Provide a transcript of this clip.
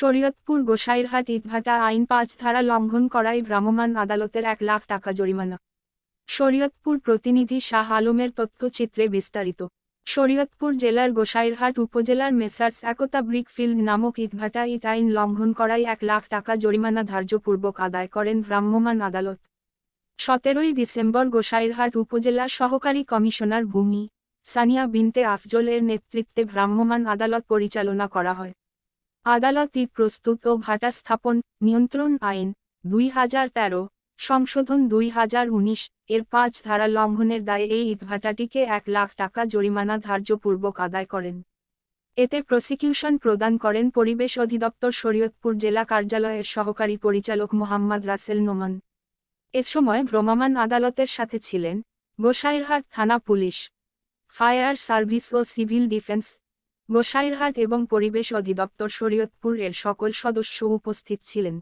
শরীয়তপুর গোসাইরহাট ইটভাটা আইন পাঁচ ধারা লঙ্ঘন করায় ভ্রাম্যমাণ আদালতের এক লাখ টাকা জরিমানা। শরীয়তপুর প্রতিনিধি শাহ আলমের তথ্যচিত্রে বিস্তারিত। শরীয়তপুর জেলার গোসাইরহাট উপজেলার মেসার্স একতা ব্রিক ফিল্ড নামক ইটভাটা ইট আইন লঙ্ঘন করায় এক লাখ টাকা জরিমানা ধার্যপূর্বক আদায় করেন ভ্রাম্যমাণ আদালত। সতেরোই ডিসেম্বর গোসাইরহাট উপজেলা সহকারী কমিশনার ভূমি সানিয়া বিনতে আফজলের নেতৃত্বে ভ্রাম্যমাণ আদালত পরিচালনা করা হয়। আদালত প্রস্তুত ও ভাটা স্থাপন, নিয়ন্ত্রণ আইন, দুই হাজার তেরো, সংশোধন দুই হাজার উনিশ, এর পাঁচ ধারা লঙ্ঘনের দায়ে এই ইটভাটাটিকে এক লাখ টাকা জরিমানা ধার্যপূর্বক আদায় করেন। এতে প্রসিকিউশন প্রদান করেন পরিবেশ অধিদপ্তর শরীয়তপুর জেলা কার্যালয়ের সহকারী পরিচালক মোহাম্মদ রাসেল নোমান। এ সময় ভ্রমমান আদালতের সাথে ছিলেন গোসাইরহাট থানা পুলিশ, ফায়ার সার্ভিস ও সিভিল ডিফেন্স গোসাইরহাট এবং পরিবেশ অধিদপ্তর শরীয়তপুর এর সকল সদস্য উপস্থিত ছিলেন।